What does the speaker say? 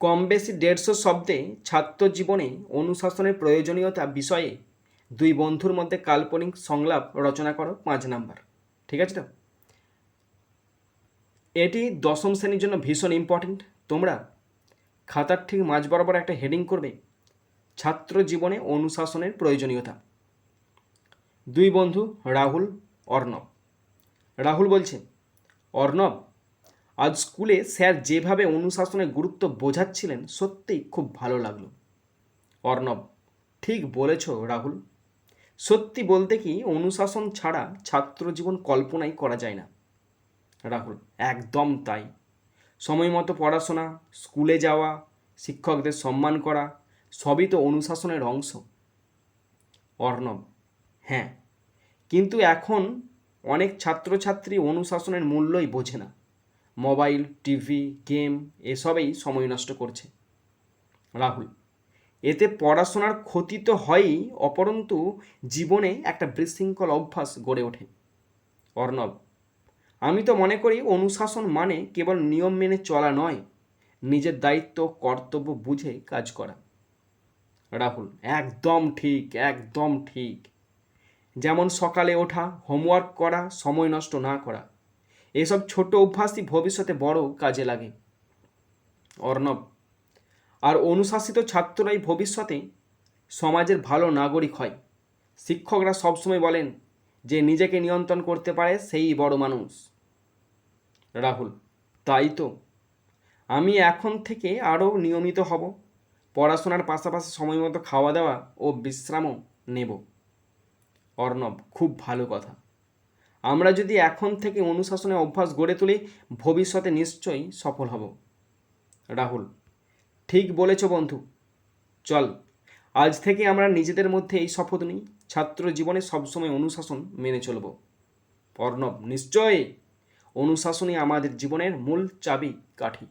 কম বেশি দেড়শো শব্দে ছাত্র জীবনে অনুশাসনের প্রয়োজনীয়তা বিষয়ে দুই বন্ধুর মধ্যে কাল্পনিক সংলাপ রচনা করো পাঁচ নাম্বার। ঠিক আছে তো? এটি দশম শ্রেণির জন্য ভীষণ ইম্পর্টেন্ট তোমরা খাতার ঠিক মাঝ বরাবর একটা হেডিং করবে ছাত্র জীবনে অনুশাসনের প্রয়োজনীয়তা। দুই বন্ধু রাহুল, অর্ণব। রাহুল বলছে, অর্ণব আজ স্কুলে স্যার যেভাবে অনুশাসনের গুরুত্ব বোঝাচ্ছিলেন, সত্যিই খুব ভালো লাগল। অর্ণব, ঠিক বলেছ রাহুল। সত্যি বলতে কি, অনুশাসন ছাড়া ছাত্র জীবন কল্পনাই করা যায় না। রাহুল, একদম তাই। সময় মতো পড়াশোনা, স্কুলে যাওয়া, শিক্ষকদের সম্মান করা, সবই তো অনুশাসনের অংশ। অর্ণব হ্যাঁ কিন্তু এখন অনেক ছাত্রছাত্রী অনুশাসনের মূল্যই বোঝে না। মোবাইল, টিভি, গেম এসবেই সময় নষ্ট করছে। রাহুল, এতে পড়াশোনার ক্ষতি তো হয়ই, অপরন্তু জীবনে একটা বিশৃঙ্খল অভ্যাস গড়ে ওঠে। অর্ণব, আমি তো মনে করি অনুশাসন মানে কেবল নিয়ম মেনে চলা নয়, নিজের দায়িত্ব, কর্তব্য বুঝে কাজ করা। রাহুল, একদম ঠিক একদম ঠিক। যেমন সকালে ওঠা হোমওয়ার্ক করা, সময় নষ্ট না করা। এসব ছোট অভ্যাসই ভবিষ্যতে বড় কাজে লাগে। অর্ণব, আর অনুশাসিত ছাত্ররাই ভবিষ্যতে সমাজের ভালো নাগরিক হয়। শিক্ষকরা সবসময় বলেন যে নিজেকে নিয়ন্ত্রণ করতে পারে সেই বড় মানুষ। রাহুল, তাই তো। আমি এখন থেকে আরও নিয়মিত হব। পড়াশোনার পাশাপাশি সময় মতো খাওয়া দাওয়া ও বিশ্রামও নেব। অর্ণব, খুব ভালো কথা। আমরা যদি এখন থেকে অনুশাসনে অভ্যাস গড়ে তুলি, ভবিষ্যতে নিশ্চয়ই সফল হব। রাহুল, ঠিক বলেছ বন্ধু। চল, আজ থেকে আমরা নিজেদের মধ্যে এই শপথ নিই। ছাত্র জীবনে সবসময় অনুশাসন মেনে চলব। অর্ণব নিশ্চয়ই। অনুশাসনই আমাদের জীবনের মূল চাবি কাঠি